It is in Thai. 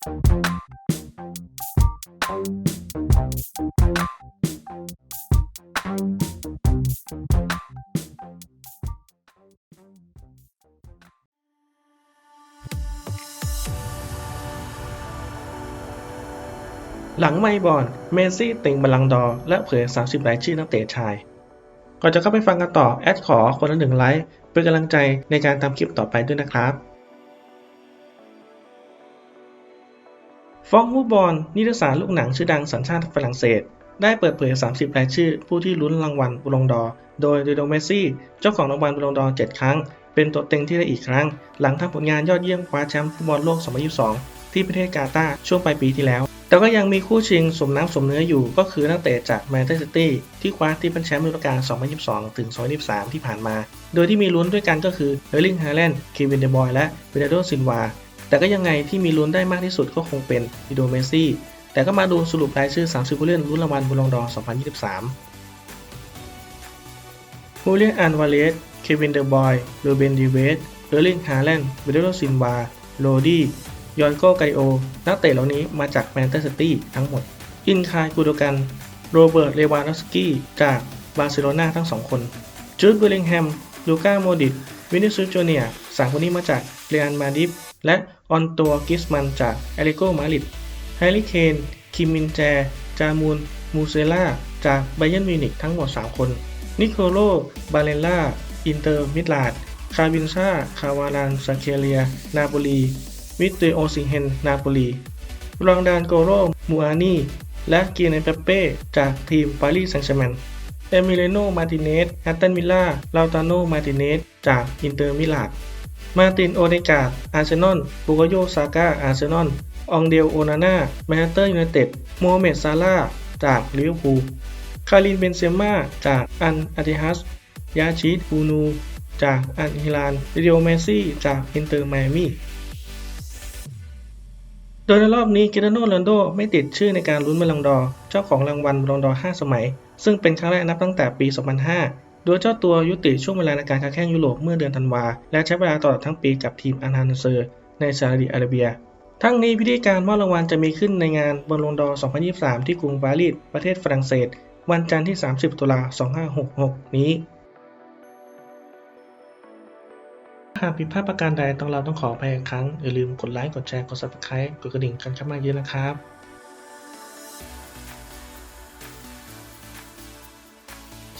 หลังไม่บอลเมสซี่ติงบัลลังดอร์และเผย 30 รายชื่อนักเตะชาย ก่อนจะเข้าไปฟังกันต่อ แอดขอคนละหนึ่งไลค์เป็นกำลังใจในการทำคลิปต่อไปด้วยนะครับ ฟองวูบอลนิตยสารลูกหนังชื่อดังสัญชาติฝรั่งเศส ได้เปิดเผย 30 รายชื่อ ผู้ที่ลุ้นรางวัลบุลงดอ โดยเดโดเมซี่ เจ้าของรางวัลบุลงดอ 7 ครั้ง เป็นตัวเต็งที่ได้อีกครั้ง หลังทำผลงานยอดเยี่ยมคว้าแชมป์ฟุตบอลโลก 2022 ที่ประเทศกาตาร์ช่วงปลายปีที่แล้ว แต่ก็ยังมีคู่ชิงสมน้ำสมเนื้ออยู่ ก็คือนักเตะจากแมนเชสเตอร์ซิตี้ที่คว้าที่เป็นแชมป์ฤดูกาล 2022 ถึง 2023 ที่ผ่านมา โดยที่มีลุ้นด้วยกันก็คือเฮอร์ลิง ฮาแลนด์ เควิน เดบอย และเบรโดซินวา แต่ก็ยังไงที่มีลุ้นได้มากที่สุดก็คงเป็นดิโดเมซี่ แต่ก็มาดูสรุปรายชื่อ 30 ผู้เล่นลุ้นรางวัลบุลองดอร์2023ฮูเลียนอันวาเลส เควินเดอร์บอยโรเบนดีเวสเออร์ลิงฮาแลนด์เบรโดซินวา โรดี้ยอนโกไกโอ นักเตะเหล่านี้มาจากแมนเชสเตอร์ซิตี้ทั้งหมด อินคายกูโดกัน โรเบิร์ต เลวานอฟสกี้ จากบาร์เซโลนาทั้งสองคน จูดเบลลิงแฮม ลูก้าโมดิตวินิซูจูเนียสามคนนี้มาจากเรอัลมาดริด และออนตัวกิสมันจากแอริโกมาริดแฮร์รี่เคน คิมมินแจ จามูน มูเซล่า จากไบเย r n นมิวนิกทั้งหมด 3 คน นิโคโล บาเลล่า อินเตอร์มิลาดคาบินซาคาวาลานซาเคเลีย นาโปลี วิตเตโอซิงเฮน นาโปลีรองดานโกโรมูอานี และเกียร์เนเปเป้ จากทีมปารีสแซงต์แชร์แมงเอมิเลโน มาติเนสแอตตันวิลล่าลาตาโน มาติเนส จากอินเตอร์มิลาด มาตินโอเดกาดอาร์เซนอลบุกโยซาก้าอาร์เซนอลองเดลโอนาน่าแมนเชสเตอร์ยูไนเต็ดโมฮัมเหม็ดซาร่าจากลิเวอร์พูลคารินเบนเซม่าจากอันอาติฮัสยาชิดบูนูจากอันฮิลานเรโอเมซี่จากอินเตอร์ไมอามี่ โดยในรอบนี้กิ t าโนโรนโดไม่ติดชื่อในการลุ้นบอลลงดอ เจ้าของรางวัลบอลลงดอ 5 สมัย ซึ่งเป็นครั้งแรกนับตั้งแต่ปี 2005 โดยเจ้าตัวยุติช่วงเวลาในการค้าแข่งยุโรปเมื่อเดือนธันวา และใช้เวลาตลอดทั้งปีกับทีมอานานเซอร์ ในซาอุดิอาระเบีย ทั้งนี้พิธีการมอบรางวัลจะมีขึ้นในงานบอลลงดอ 2023 ที่กรุงปารีสประเทศฝรั่งเศส วันจันทร์ที่ 30 ตุลาคม2566 นี้หากผิดพลาดประการใดต้องเราต้องขออภัยอีกครั้ง อย่าลืมกดไลค์ กดแชร์ กด subscribe กดกระดิ่งกันเข้ามาเยอะนะครับ